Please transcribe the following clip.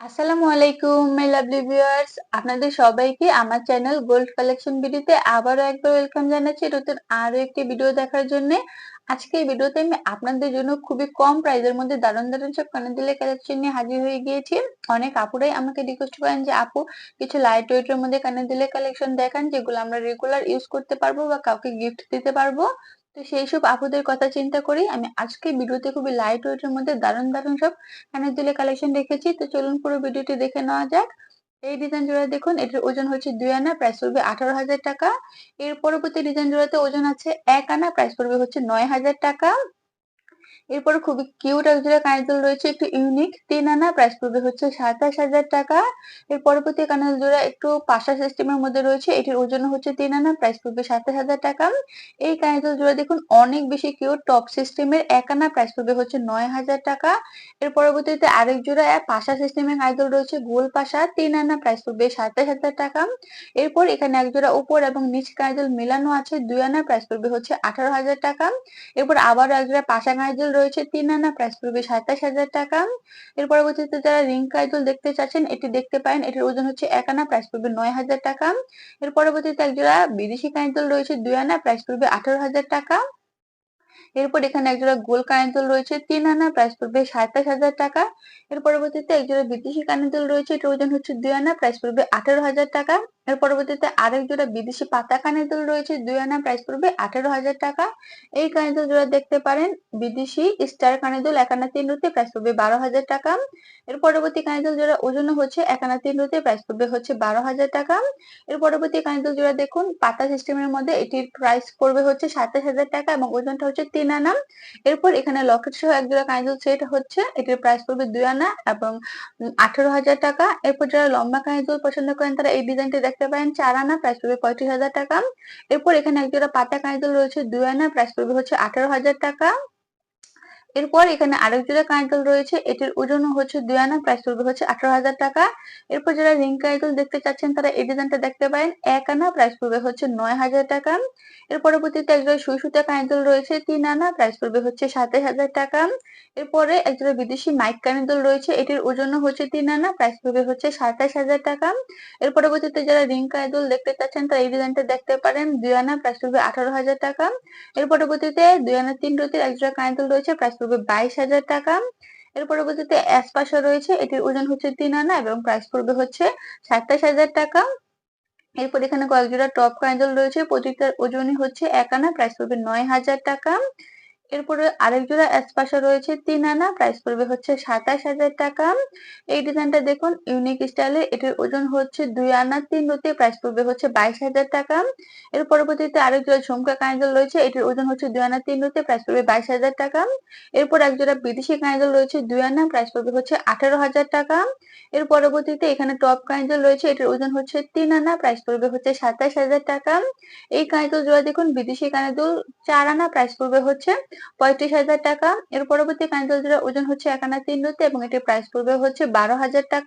আসসালামু আলাইকুম my lovely viewers আপনাদের সবাইকে আমার চ্যানেল গোল্ড কালেকশন ভিডিওতে আবারও একবার ওয়েলকাম জানাচ্ছি। নতুন আরও একটি ভিডিও দেখার জন্য। আজকে এই ভিডিওতে আমি আপনাদের জন্য খুবই কম প্রাইসের মধ্যে দারুণ দারুণ সব কানের কালেকশন নিয়ে হাজির হয়ে গিয়েছি। অনেক আপুরাই আমাকে রিকোয়েস্ট করেন যে, আপু, কিছু লাইট ওয়েটের মধ্যে কানের দিলে কালেকশন দেখান, যেগুলো আমরা রেগুলার ইউজ করতে পারব বা কাউকে গিফট দিতে পারব। তো সেই সব আপুদের কথা চিন্তা করি আমি আজকে ভিডিওতে খুবই লাইট ওয়েটের মধ্যে দারুণ দারুণ সব কানের কালেকশন রেখেছি তো চলুন পুরো ভিডিওটি দেখে নেওয়া যাক। এই ডিজাইন জোড়া দেখুন, এটার ওজন হচ্ছে দুই আনা প্রাইস পড়বে আঠারো হাজার টাকা। এর পরবর্তী ডিজাইন জোড়াতে ওজন আছে এক আনা প্রাইস পড়বে হচ্ছে নয় হাজার টাকা। এরপরে খুবই কিউট একজোড়া কানের রয়েছে, একটু ইউনিক তিন আনা প্রাইস পড়বে হচ্ছে সাতাশ হাজার টাকা। এর পরবর্তী কানের জোড়া একটু পাশা সিস্টেমের মধ্যে রয়েছে, এটির ওজন হচ্ছে তিন আনা প্রাইস পড়বে সাতাশ হাজার টাকা। এই কানের জোড়া দেখুন, অনেক বেশি কিউট টপ সিস্টেমের এক আনা প্রাইস পড়বে হচ্ছে নয় হাজার টাকা। এর পরবর্তীতে আরেক জোড়া পাশা সিস্টেমের কানের রয়েছে, গোল পাশা, তিন আনা প্রাইস পড়বে সাতাশ হাজার টাকা। এরপর এখানে এক জোড়া উপর এবং নিচ কানের মেলানো আছে, দুই আনা প্রাইস পড়বে হচ্ছে আঠারো হাজার টাকা। এরপর আবার এক জোড়া পাশা কানের রয়েছে তিন আনা প্রাইস পড়বে সাতাশ হাজার টাকা। এর পরবর্তীতে যারা রিং কাইদুল দেখতে চাচ্ছেন, এটি দেখতে পারেন, এটির ওজন হচ্ছে এক আনা প্রাইস পড়বে নয় হাজার টাকা। এর পরবর্তীতে একজোড়া বিদেশি কাইদুল রয়েছে দুই আনা প্রাইস পড়বে আঠারো হাজার টাকা। এরপর এখানে একজোড়া গোল কানের রয়েছে তিন আনা প্রাইস পড়বে সাতাশ হাজার টাকা। এর পরবর্তীতে একজোড়া বিদেশি কানের রয়েছে, এটার ওজন হচ্ছে দুই আনা প্রাইস পড়বে আঠারো হাজার টাকা। এর পরবর্তীতে আরেক জোড়া বিদেশি পাতা কানের দুল রয়েছে, দুই আনা প্রাইস পড়বে আঠারো হাজার টাকা। এই কানের দুল জোড়া দেখতে পারেন, বিদেশি স্টার কানের দুল এক আনা তিন রুতে প্রাইস পড়বে বারো হাজার টাকা। এর পরবর্তী কানের দুল জোড়া ওজন হচ্ছে এক আনা তিন রুতে প্রাইস পড়বে হচ্ছে বারো হাজার টাকা। এর পরবর্তী কানের দুল জোড়া দেখুন, পাতা সিস্টেমের মধ্যে এটির প্রাইস পড়বে হচ্ছে সাতাশ হাজার টাকা এবং ওজনটা হচ্ছে তিন আনা। এরপর এখানে লকেট সহ এক জোড়া কানের দুল সেট হচ্ছে, এটির প্রাইস পড়বে দুই আনা এবং আঠারো হাজার টাকা। এরপর যারা লম্বা কানের দুল পছন্দ করেন, তারা এই ডিজাইনটি দেখতে পারেন চার আনা প্রাইস পড়বে পঁয়ত্রিশ হাজার টাকা। এরপর এখানে একজোড়া পাতা কাঁদল রয়েছে, দুই আনা প্রাইস পড়বে হচ্ছে আঠারো হাজার টাকা। এরপর এখানে আরেক জোড়া কাঁচদুল রয়েছে, এটির ওজন হচ্ছে দুই আনা প্রাইস পড়বে হচ্ছে আঠারো হাজার টাকা। এরপর যারা রিং কাঁচদুল দেখতে চাচ্ছেন, তারা এই ডিজাইনটা দেখতে পারেন। এক আনা প্রাইস পড়বে হচ্ছে নয় হাজার টাকা। এর পরবর্তীতে একজোড়া সুই সুতা কাঁচদুল রয়েছে, তিন আনা, প্রাইস পড়বে হচ্ছে সাতাশ হাজার টাকা। এরপরে একজোড়া বিদেশি মাইক কানের রয়েছে, এটির ওজন হচ্ছে তিন আনা, প্রাইস পড়বে হচ্ছে সাতাশ হাজার টাকা। এর পরবর্তীতে যারা রিং কানের দেখতে চাচ্ছেন, তারা এই ডিজাইনটা দেখতে পারেন। দুই আনা প্রাইস পড়বে আঠারো হাজার টাকা। এর পরবর্তীতে দুই আনা তিন রতির একজোড়া কানের রয়েছে, প্রাইস পড়বে বাইশ হাজার টাকা। এর পরবর্তীতে অ্যাসপাশা রয়েছে, এটির ওজন হচ্ছে তিন আনা এবং প্রাইস পড়বে হচ্ছে সাতাশ হাজার টাকা। এরপর এখানে কয়েক জোড়া টপ কাইন্ডল রয়েছে, প্রতিটার ওজনই হচ্ছে এক আনা প্রাইস পড়বে নয় হাজার টাকা। এরপরে আরেক জোড়া অ্যাসপাশা রয়েছে, তিন আনা প্রাইস পড়বে হচ্ছে সাতাশ হাজার টাকা। এই ডিজাইনটা দেখুন ইউনিক স্টাইলে এটির ওজন হচ্ছে দুই আনা, তিন রুতে প্রাইস পড়বে হচ্ছে বাইশ হাজার টাকা। এর পরবর্তীতে আরেক জোড়া ঝুমকা কাঁজল রয়েছে, এটির ওজন হচ্ছে দুই আনা, তিন রুতে প্রাইস পড়বে বাইশ হাজার টাকা। এরপর এক জোড়া বিদেশি কাঁজল রয়েছে, দুই আনা প্রাইস পড়বে হচ্ছে আঠারো হাজার টাকা। এর পরবর্তীতে এখানে টপ কাঁজল রয়েছে, এটির ওজন হচ্ছে তিন আনা প্রাইস পড়বে হচ্ছে সাতাশ হাজার টাকা। এই কাঁজল জোড়া দেখুন, বিদেশি কাঁজল চার আনা প্রাইস পড়বে হচ্ছে পঁয়ত্রিশ হাজার টাকা। এর পরবর্তী কাঁচদল জোড়া ওজন হচ্ছে এক আনা তিন রুতে এবং এটির প্রাইস পড়বে হচ্ছে বারো হাজার টাকা।